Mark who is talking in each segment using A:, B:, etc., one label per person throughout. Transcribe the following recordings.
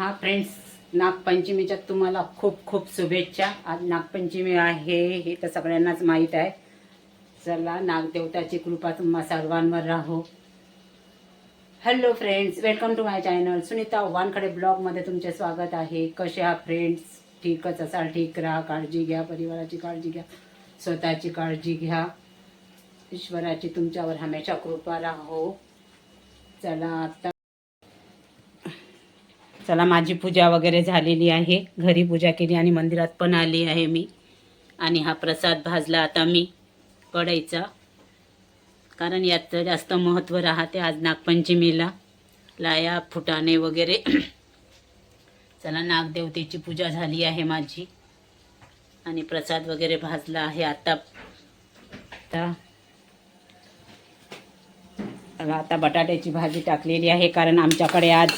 A: हा फ्रेंड्स नागपंचमीच्या तुम्हाला खूप खूप शुभेच्छा. आज नागपंचमी आहे हे तर सगळ्यांनाच माहीत आहे. चला नागदेवताची कृपा तुम्हा सर्वांवर राहो. Hello friends welcome to my channel Sunita Wankhade ब्लॉगमध्ये तुमचे स्वागत आहे. कसे हा फ्रेंड्स ठीकच असाल ठीक राहा. काळजी घ्या परिवाराची काळजी घ्या स्वतःची काळजी घ्या. ईश्वराची तुमच्यावर हमेशा कृपा राहो. चला आता चला माझी पूजा वगैरे झालेली आहे. घरी पूजा केली आणि मंदिरात पण आली आहे मी. आणि हा प्रसाद भाजला आता मी कढईचा. कारण याचं जास्त महत्त्व राहते आज नागपंचमीला. लाया फुटाणे वगैरे. चला नागदेवतेची पूजा झाली आहे माझी. आणि प्रसाद वगैरे भाजला आहे आता. आता आता बटाट्याची भाजी टाकलेली आहे कारण आमच्याकडे आज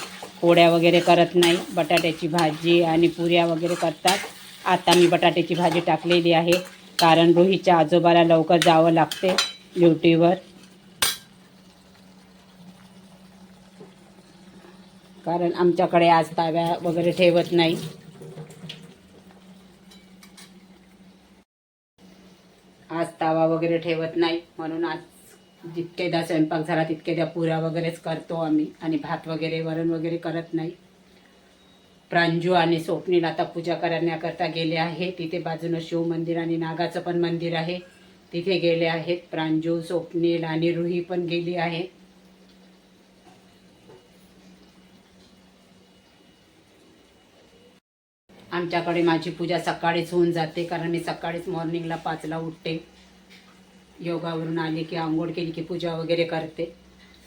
A: पोळ्या वगैरे करत नाही. बटाट्याची भाजी आणि पुऱ्या वगैरे करतात. आता मी बटाट्याची भाजी टाकलेली आहे. कारण रोहीच्या आजोबाला लवकर जावं लागते ड्युटीवर. कारण आमच्याकडे आज ताव्या वगैरे ठेवत नाही. आज तावा वगैरे ठेवत नाही. म्हणून आज जितकेदा स्वयंपाक झाला तितकेदा पुऱ्या वगैरेच करतो आम्ही. आणि भात वगैरे वरण वगैरे करत नाही. प्रांजू आणि स्वप्नील आता पूजा करण्याकरता गेले आहे तिथे बाजूनं शिव मंदिर आणि नागाचं पण मंदिर आहे. तिथे गेले आहेत. प्रांजू स्वप्नील आणि रुही पण गेली आहे. आमच्याकडे माझी पूजा सकाळीच होऊन जाते कारण मी सकाळीच मॉर्निंगला पाचला उठते. योगावरून आले की आंघोळ केली की पूजा वगैरे करते.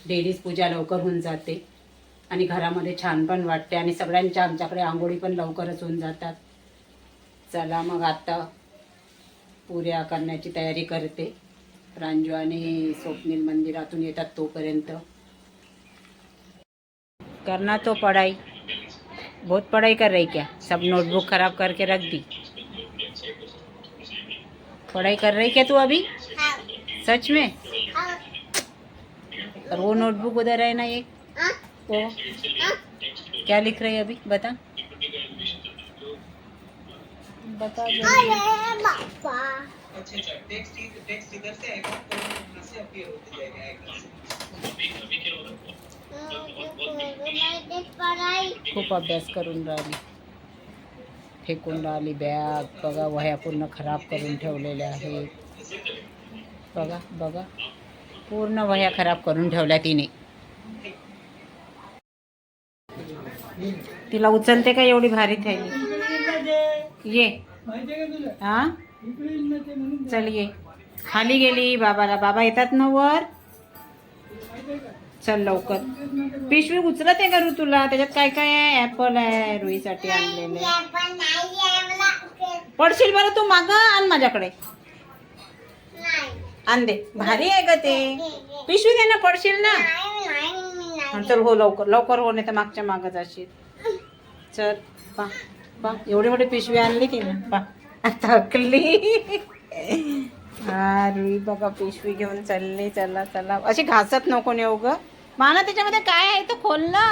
A: डेलीच पूजा लवकर होऊन जाते. आणि घरामध्ये छान पण वाटते आणि सगळ्यांच्या आमच्याकडे आंघोळी पण लवकरच होऊन जातात. चला मग आता पुऱ्या करण्याची तयारी करते. प्रांजू आणि स्वप्नील मंदिरातून येतात तोपर्यंत. करना तो पढ़ाई. बहुत पढ़ाई कर रही क्या? सब नोटबुक खराब करके रख दी. पढ़ाई कर रही क्या तू अभी? सच में? और वो नोटबुक उधर है ना एक वो क्या लिख रही है अभी? बता।
B: अच्छा अच्छा टेक्स्ट टेक्स्ट इधर से आएगा तो
A: खूप अभ्यास करून राहिली फेकून राहिली बॅग बघा वह्या पूर्ण खराब करून ठेवलेल्या आहेत। बघा बघा. पूर्ण वह्या खराब करून ठेवल्या तिने. तिला उचलते का एवढी भारी थैली? ये. हा चल ये. खाली गेली बाबाला. बाबा येतात ना वर? चल लवकर. पिशवी उचलत आहे का रू तुला? त्याच्यात काय काय आहे? ऍपल आहे रुईसाठी आणलेले पडशील बरं तू माग आण माझ्याकडे. आण दे. भारी आहे का ते. पिशवी दे ना पडशील ना. चल हो लवकर लवकर हो नाही तर मागच्या मागं जाशील. चल पा पा. एवढी मोठी पिशवी आणली की ना पा. थकली हा रुई बघा पिशवी घेऊन चालली. चला चला. अशी घासत नको नेऊ ग. माना त्याच्यामध्ये काय आहे? तर खोल ना.